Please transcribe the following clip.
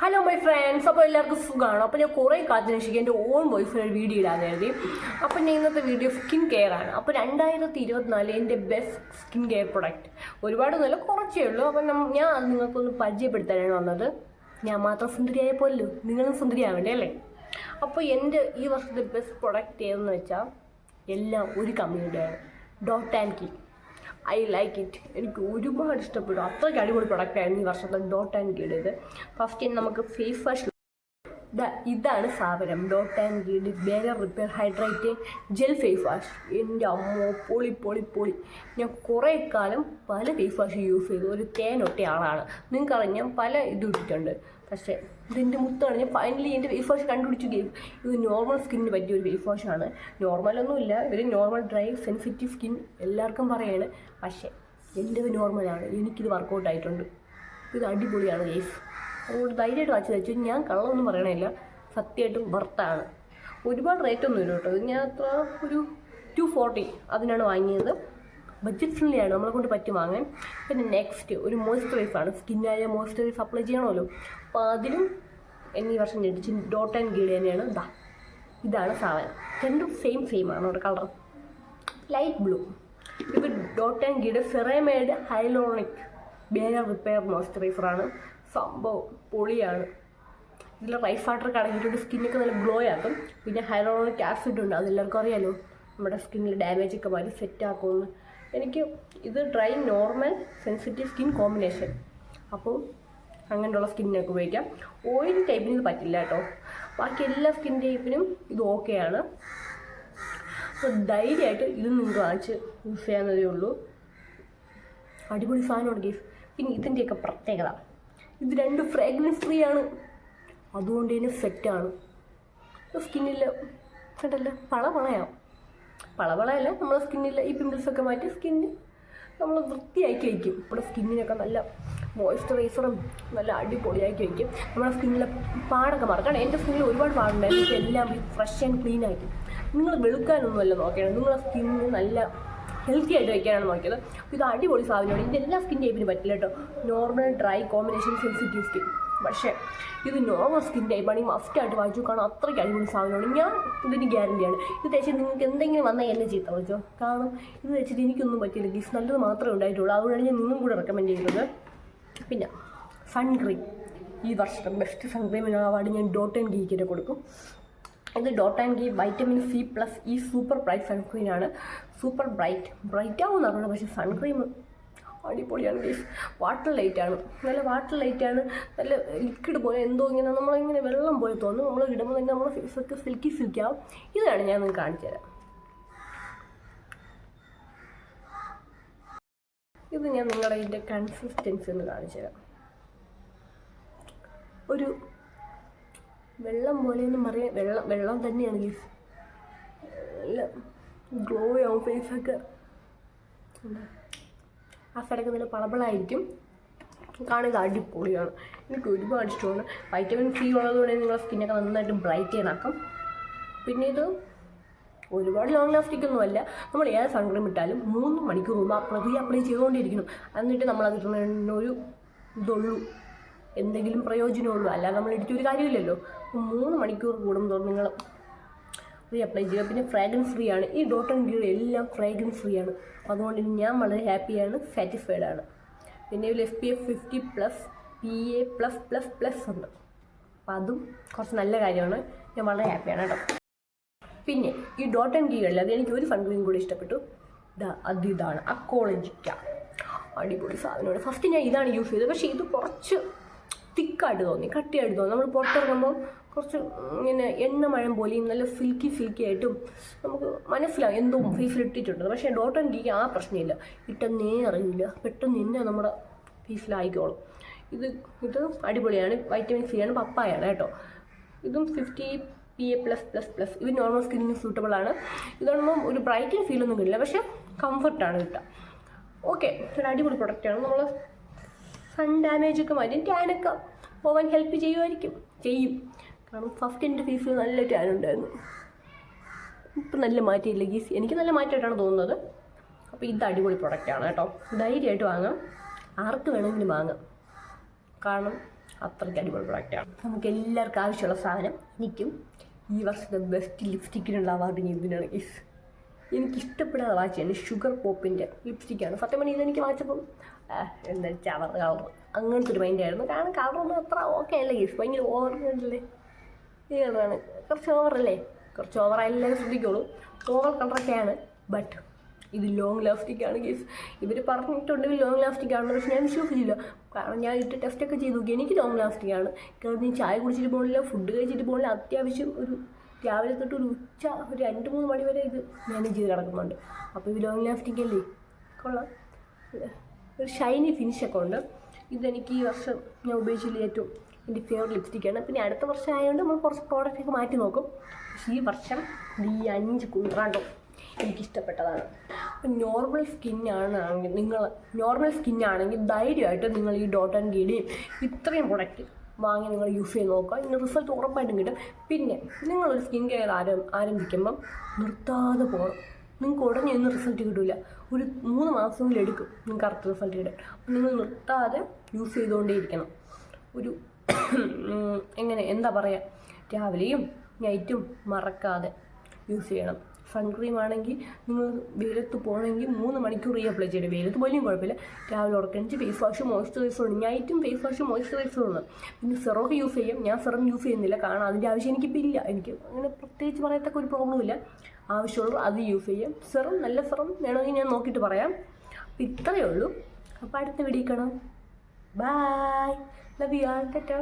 Hello my friends അപ്പോൾ എല്ലാവർക്കും സുഖമാണ്? അപ്പോൾ ഞാൻ കുറേ കാത്തിന് എന്റെ ഓൺ വോയിസിന് ഒരു വീഡിയോ ഇടാൻ കരുതി. അപ്പോൾ ഞാൻ ഇന്നത്തെ വീഡിയോ സ്കിൻ കെയർ ആണ്. അപ്പോൾ രണ്ടായിരത്തി ഇരുപത്തിനാല് എന്റെ ബെസ്റ്റ് സ്കിൻ കെയർ പ്രൊഡക്റ്റ് നല്ല കുറച്ചേ ഉള്ളൂ. അപ്പം ഞാൻ നിങ്ങൾക്കൊന്ന് പരിചയപ്പെടുത്താനാണ് വന്നത്. ഞാൻ മാത്രം സുന്ദരിയായ പോലല്ലോ നിങ്ങളും സുന്ദരിയാവേണ്ടേ അല്ലേ? അപ്പോൾ എന്റെ ഈ വർഷത്തെ ബെസ്റ്റ് പ്രൊഡക്റ്റ് ഏതെന്ന് വെച്ചാൽ എല്ലാം ഒരു കമ്പനിയുടെയാണ് dot and key I like it എനിക്ക് ഒരുപാട് ഇഷ്ടപ്പെട്ടു. അത്രയ്ക്ക് അടിപൊളി പ്രൊഡക്റ്റായിരുന്നു ഈ വർഷത്തെ ഡോട്ട് ആൻഡ് ഗീഡ് ഫസ്റ്റ് നമുക്ക് ഫേസ് വാഷ് ഇതാണ് സാധനം dot and key barrier repair hydrate gel face wash. എന്റെ അമ്മ പൊളി പൊളി പൊളി. ഞാൻ കുറേ കാലം പല ഫേസ് വാഷ് യൂസ് ചെയ്തു. ഒരു തേനൊട്ടിയ ആളാണ്. നിങ്ങൾക്കറിയാം പല ഇത് ഇട്ടിട്ടുണ്ട്. പക്ഷേ ഇതിന്റെ മുത്താണ്. ഞാൻ ഫൈനലി എന്റെ ഫേസ് വാഷ് കണ്ടുപിടിച്ചു. ഗെയിം ഇത് നോർമൽ സ്കിന്നിന് പറ്റിയ ഒരു ഫേസ് വാഷാണ് നോർമലൊന്നുമില്ല ഒരു നോർമൽ ഡ്രൈ സെൻസിറ്റീവ് സ്കിൻ എല്ലാവർക്കും പറയാണ്. പക്ഷേ എന്റെ നോർമലാണ് എനിക്കിത് വർക്കൗട്ട് ആയിട്ടുണ്ട്. ഇത് അടിപൊളിയാണ് ഗെയ്സ് അതുകൊണ്ട് ധൈര്യമായിട്ട് വാച്ച് തയ്ച്ചു. ഞാൻ കള്ളമൊന്നും പറയണില്ല. സത്യമായിട്ടും വർത്താണ് ഒരുപാട് റേറ്റ് ഒന്നും ഇല്ല കേട്ടോ. ഞാൻ അത്ര ഒരു ടു ഫോർട്ടി അതിനാണ് വാങ്ങിയത്. ബഡ്ജറ്റ് ഫ്രണ്ട്ലി ആണ്. നമ്മളെ കൊണ്ട് പറ്റും വാങ്ങാൻ. പിന്നെ നെക്സ്റ്റ് ഒരു മോയ്സ്ചറൈസാണ് സ്കിന്നായ മോയ്സ്ചറൈസ് അപ്ലൈ ചെയ്യണമല്ലോ. അപ്പോൾ അതിലും എന്നീ വർഷം ഞെട്ടിച്ച് ഡോട്ട് ആൻഡ് ഗീഡ് തന്നെയാണ്. ഇതാ ഇതാണ് സാധനം. രണ്ടും സെയിം സെയിം ആണ് അവിടെ കളർ ലൈറ്റ് ബ്ലൂ ഇത് dot and key ceramide hyaluronic barrier repair മോയ്സ്ചറൈസറാണ് സംഭവം പൊളിയാണ്. ഇതിൽ റൈസ് വാട്ടർ കടങ്ങിയിട്ടുണ്ട് സ്കിന്നൊക്കെ നല്ല ഗ്ലോ ആക്കും. പിന്നെ ഹൈറോണിക് ആസിഡ് ഉണ്ട്. അതെല്ലാവർക്കും അറിയാലോ. നമ്മുടെ സ്കിന്നിൽ ഡാമേജ് ഒക്കെ മാറ്റി സെറ്റ് ആക്കുമെന്ന്. എനിക്ക് ഇത് dry normal sensitive skin combination അപ്പോൾ അങ്ങനെയുള്ള സ്കിന്നിനൊക്കെ ഉപയോഗിക്കാം. ഓയിൽ ടൈപ്പിന് ഇത് പറ്റില്ല കേട്ടോ. ബാക്കി എല്ലാ സ്കിൻ ടൈപ്പിനും ഇത് ഓക്കെയാണ് അപ്പോൾ ധൈര്യമായിട്ട് ഇത് നിങ്ങൾക്ക് വാങ്ങിച്ച് യൂസ് ചെയ്യാവുന്നതേ ഉള്ളൂ. അടിപൊളി സാധനമാണ് ഗീഫ് പിന്നെ ഇതിന്റെയൊക്കെ പ്രത്യേകത. ഇത് രണ്ട് ഫ്രാഗ്രൻസ് ഫ്രീ ആണ്. അതുകൊണ്ട് തന്നെ സെറ്റാണ് സ്കിന്നിൽ കണ്ടല്ല പള പളയാവും പള പളയല്ല നമ്മുടെ സ്കിന്നിൽ ഈ പിമ്പിൾസൊക്കെ മാറ്റി സ്കിന്ന് നമ്മൾ വൃത്തിയാക്കി വയ്ക്കും നമ്മുടെ സ്കിന്നിനൊക്കെ നല്ല മോയ്സ്ചറൈസറും നല്ല അടിപൊളിയാക്കി വയ്ക്കും നമ്മുടെ സ്കിന്നിലെ പാടൊക്കെ മാറും കാരണം എന്റെ സ്കിന്നിൽ ഒരുപാട് പാടുണ്ടായിരുന്നു. എല്ലാം ഫ്രഷ് ആൻഡ് ക്ലീൻ ആക്കി നിങ്ങൾ വെളുക്കാനൊന്നുമല്ല നോക്കണം നിങ്ങളുടെ സ്കിന്നിന് നല്ല ഹെൽത്തി ആയിട്ട് വയ്ക്കാനാണ് നോക്കിയത്. ഇത് അടിപൊളി സാധനമാണ്. ഇതിന്റെ എല്ലാ സ്കിൻ ടൈപ്പിനും പറ്റില്ല കേട്ടോ. Normal dry combination sensitive skin പക്ഷേ ഇത് നോർമൽ സ്കിൻ ടൈപ്പാണ് ഈ മസ്റ്റായിട്ട് വായിച്ചു കാണാൻ അത്രയ്ക്ക് അടിപൊളി സാധനമാണ്. ഞാൻ ഇതിന് ഗ്യാരണ്ടിയാണ് ഇത് തേച്ച് നിങ്ങൾക്ക് എന്തെങ്കിലും വന്നാൽ എന്നെ ചീത്ത വിളിച്ചോ? കാരണം ഇത് തേച്ചിട്ട് എനിക്കൊന്നും പറ്റില്ല. ഗിഫ്റ്റ് നല്ലത് മാത്രമേ ഉണ്ടായിട്ടുള്ളൂ. അതുകൊണ്ടാണ് ഞാൻ നിന്നും കൂടെ റെക്കമെൻഡ് ചെയ്യുന്നത്. പിന്നെ സൺക്രീം ഈ വർഷത്തെ ബെസ്റ്റ് സൺക്രീമിന് അവാർഡ് ഞാൻ ഡോട്ട് ആൻഡ് ഗീക്കിന് കൊടുക്കും. ഇത് dot and key vitamin C plus ഈ സൂപ്പർ ബ്രൈറ്റ് സൺസ്ക്രീൻ ആണ്. സൂപ്പർ ബ്രൈറ്റ് ബ്രൈറ്റ് ആവും എന്നാണ് പക്ഷേ സൺക്രീം അടിപൊളിയാണ് ഗീസ് വാട്ടർ ലൈറ്റ് ആണ്. നല്ല വാട്ടർ ലൈറ്റ് ആണ്. നല്ല ലിക്വിഡ് പോലെ എന്തോ ഇങ്ങനെ നമ്മളിങ്ങനെ വെള്ളം പോലെ തോന്നും. നമ്മൾ ഇടുമ്പോൾ തന്നെ നമ്മുടെ ഫേസൊക്കെ സിൽക്കി സിൽക്കി ആവും. ഇതാണ് ഞാൻ നിങ്ങൾക്ക് കാണിച്ചു തരാം. ഇത് ഞാൻ നിങ്ങളുടെ ഇതിന്റെ കൺസിസ്റ്റൻസി ഒന്ന് കാണിച്ചു തരാം. ഒരു വെള്ളം പോലെയൊന്നും പറയാൻ വെള്ളം വെള്ളം തന്നെയാണ് ഗീസ് നല്ല ഗ്ലോ ആവും ഫേസൊക്കെ ആ സൈഡൊക്കെ നല്ല പളബളായിരിക്കും കാണുക അടിപൊളിയാണ്. എനിക്ക് ഒരുപാട് ഇഷ്ടമാണ്. വൈറ്റമിൻ സി ഉള്ളതുകൊണ്ട് നിങ്ങളുടെ സ്കിന്നൊക്കെ നന്നായിട്ട് ബ്രൈറ്റ് ചെയ്യാനാക്കും പിന്നെ ഇത് ഒരുപാട് ലോങ് ലാസ്റ്റിക് ഒന്നുമല്ല നമ്മൾ ഏത് സൺക്രീം ഇട്ടാലും മൂന്ന് മണിക്കൂർ മുമ്പ് അപ്ലൈ അപ്ലൈ ചെയ്തുകൊണ്ടിരിക്കണം. എന്നിട്ട് നമ്മൾ അത് ഒരു ഇതുള്ളൂ. എന്തെങ്കിലും പ്രയോജനമുള്ളൂ അല്ലാതെ നമ്മൾ ഇടിച്ചൊരു കാര്യമില്ലല്ലോ. അപ്പോൾ മൂന്ന് മണിക്കൂർ കൂടുമ്പോൾ നിങ്ങൾ റീ അപ്ലൈ ചെയ്യുക. പിന്നെ ഫ്രാഗ്രൻസ് ഫ്രീ ആണ്. ഈ ഡോട്ട് ആൻഡ് ഗീഡ് എല്ലാം ഫ്രാഗ്രൻസ് ഫ്രീ ആണ്. അതുകൊണ്ട് ഞാൻ വളരെ ഹാപ്പിയാണ് സാറ്റിസ്ഫൈഡ് ആണ്. പിന്നെ ഇതിൽ S P F fifty plus P A plus plus plus ഉണ്ട്. അപ്പം അതും കുറച്ച് നല്ല കാര്യമാണ്. ഞാൻ വളരെ ഹാപ്പിയാണ് കേട്ടോ. പിന്നെ ഈ ഡോട്ട് ആൻഡ് ഗീകളിൽ അത് എനിക്ക് ഒരു സൺക്രീം കൂടി ഇഷ്ടപ്പെട്ടു. അത് ഇതാണ്. അക്കോളജിക്ക അടിപൊളി സാധനമാണ്. ഫസ്റ്റ് ഞാൻ ഇതാണ് യൂസ് ചെയ്തത്. പക്ഷേ ഇത് കുറച്ച് തിക്കായിട്ട് തോന്നി കട്ടിയായിട്ട് തോന്നി. നമ്മൾ പുറത്തിറങ്ങുമ്പോൾ കുറച്ച് ഇങ്ങനെ എണ്ണ മഴം പോലെയും നല്ല ഫിൽക്കി ഫിൽക്കി ആയിട്ടും നമുക്ക് മനസ്സിലാവും എന്തോ ഫീസിൽ ഇട്ടിട്ടുണ്ട്. പക്ഷേ ഡോട്ട് ആൻഡ് ഗീക്ക് ആ പ്രശ്നമില്ല. ഇട്ടെന്നേ അറിയില്ല. പെട്ടെന്ന് തന്നെ നമ്മുടെ ഫീസിലായിക്കോളും ഇത് ഇത് അടിപൊളിയാണ്. വൈറ്റമിൻ സി ആണ് പപ്പായാണ് കേട്ടോ. ഇതും fifty P A plus plus plus ഇത് നോർമൽ സ്കിന്നിന് സൂട്ടബിൾ ആണ്. ഇതാകുമ്പം ഒരു ബ്രൈറ്റിംഗ് ഒന്നും കിട്ടില്ല. പക്ഷേ കംഫർട്ടാണ് കിട്ടുക. ഓക്കെ ഒരു അടിപൊളി പ്രൊഡക്റ്റാണ് നമ്മൾ സൺ ഡാമേജ് ഒക്കെ മാറ്റി. ടാനൊക്കെ പോകാൻ ഹെൽപ്പ് ചെയ്യുമായിരിക്കും ചെയ്യും. കാരണം ഫസ്റ്റ് എന്റെ ഫേസിൽ നല്ല ടാൻ ഉണ്ടായിരുന്നു ഇപ്പം നല്ല മാറ്റമില്ല ഗീസ്. എനിക്ക് നല്ല മാറ്റമായിട്ടാണ് തോന്നുന്നത്. അപ്പോൾ ഇത് അടിപൊളി പ്രൊഡക്റ്റാണ് കേട്ടോ. ധൈര്യമായിട്ട് വാങ്ങാം. ആർക്ക് വേണമെങ്കിലും വാങ്ങാം. കാരണം അത്രയ്ക്ക് അടിപൊളി പ്രൊഡക്റ്റാണ് നമുക്ക് എല്ലാവർക്കും ആവശ്യമുള്ള സാധനം എനിക്കും ഈ വർഷത്തെ ബെസ്റ്റ് ലിപ്സ്റ്റിക്കിനുള്ള അവാർഡ് ഞാൻ ഇതിനാണ് ഗീസ്? എനിക്ക് ഇഷ്ടപ്പെടാതെ ചെയ്യുന്നത് ഷുഗർ പോപ്പിന്റെ ലിപ്സ്റ്റിക്കാണ് സത്യം പറഞ്ഞാൽ ഇതെനിക്ക് വാങ്ങിച്ചപ്പം ആ, എന്താ ചവർ കളർ അങ്ങനത്തെ ഒരു മൈൻഡായിരുന്നു കാരണം കളറൊന്നും അത്ര ഓക്കെ അല്ല. ഗീസ് ഭയങ്കര ഓവർ അല്ലേ ഈ കളറാണ് കുറച്ച് ഓവറല്ലേ കുറച്ച് ഓവർ എല്ലാവരും ശ്രദ്ധിക്കോളൂ ഓവർ കളറൊക്കെയാണ് ബട്ട് ഇത് ലോങ് ലാസ്റ്റിക് ആണ് ഗീസ് ഇവർ പറഞ്ഞിട്ടുണ്ടെങ്കിൽ ലോങ് ലാസ്റ്റിക് ആണ് പക്ഷെ ഞാൻ വിശ്വസിച്ചില്ല. കാരണം ഞാൻ ഇട്ട് ടെസ്റ്റൊക്കെ ചെയ്ത് നോക്കി. എനിക്ക് ലോങ് ലാസ്റ്റിക് ആണ്. കാരണം ഞാൻ ചായ കുടിച്ചിട്ട് പോകണില്ല ഫുഡ് കഴിച്ചിട്ട് പോകണില്ല അത്യാവശ്യം ഒരു രാവിലെ തൊട്ട് ഒരു ഉച്ച ഒരു രണ്ട് മൂന്ന് മണി വരെ ഇത് മാനേജ് ചെയ്ത് കിടക്കുന്നുണ്ട്. അപ്പോൾ ഇത് ലോങ് ലാസ്റ്റിക് അല്ലേ? കൊള്ളാം. ഒരു ഷൈനി ഫിനിഷൊക്കെ ഉണ്ട്. ഇതെനിക്ക് ഈ വർഷം ഞാൻ ഉപയോഗിച്ചില്ല ഏറ്റവും. എന്റെ ഫേവറേറ്റ് ലിപ്സ്റ്റിക്കാണ് പിന്നെ അടുത്ത വർഷം ആയതുകൊണ്ട് നമ്മൾ കുറച്ച് പ്രോഡക്റ്റൊക്കെ മാറ്റി നോക്കും. പക്ഷേ ഈ വർഷം ഈ അഞ്ച് കുന്ത്രാണ്ടോ എനിക്കിഷ്ടപ്പെട്ടതാണ്. നോർമൽ സ്കിന്നാണെങ്കിൽ നിങ്ങൾ നോർമൽ സ്കിന്നാണെങ്കിൽ ധൈര്യമായിട്ട് നിങ്ങൾ ഈ ഡോട്ട് ആൻഡ് ഗീഡിയും ഇത്രയും പ്രൊഡക്റ്റ് വാങ്ങി നിങ്ങൾ യൂസ് ചെയ്ത് നോക്കുക. ഇതിന്റെ റിസൾട്ട് ഉറപ്പായിട്ടും കിട്ടും. പിന്നെ നിങ്ങളൊരു സ്കിൻ കെയർ ആരം ആരംഭിക്കുമ്പം നിർത്താതെ പോകണം നിങ്ങൾക്ക് ഉടനെ ഒന്നും റിസൾട്ട് കിട്ടില്ല ഒരു മൂന്ന് മാസമെങ്കിലും എടുക്കും നിങ്ങൾക്ക് കറക്റ്റ് റിസൾട്ട് കിട്ടാൻ. അപ്പം നിങ്ങൾ നിർത്താതെ യൂസ് ചെയ്തുകൊണ്ടേയിരിക്കണം ഒരു എങ്ങനെ എന്താ പറയുക രാവിലെയും നൈറ്റും മറക്കാതെ യൂസ് ചെയ്യണം. സൺക്രീം ആണെങ്കിൽ നിങ്ങൾ വെയിലത്ത് പോകണമെങ്കിൽ മൂന്ന് മണിക്കൂർ ഈ അപ്ലൈ ചെയ്യണം. വെയിലത്ത് പോലും കുഴപ്പമില്ല. രാവിലെ ഉറക്കണിച്ച് ഫേസ് വാഷ് മോയ്സ്ചറൈസർ ഉണ്ട് നൈറ്റും ഫേസ് വാഷ് മോയ്സ്ചറൈസർ ഉണ്ട് പിന്നെ സെറോക്ക് യൂസ് ചെയ്യും. ഞാൻ സെറം യൂസ് ചെയ്യുന്നില്ല. കാരണം അതിന്റെ ആവശ്യം എനിക്കിപ്പോൾ ഇല്ല. എനിക്ക് അങ്ങനെ പ്രത്യേകിച്ച് പറയത്തക്ക ഒരു പ്രോബ്ലം ഇല്ല. ആവശ്യമുള്ളൂ അത് യൂസ് ചെയ്യാം. സെറം നല്ല സെറം വേണമെങ്കിൽ ഞാൻ നോക്കിയിട്ട് പറയാം. അപ്പം ഇത്രയേ ഉള്ളൂ. അപ്പോൾ അടുത്ത വീഡിയോ കാണാം. Bye love you all tata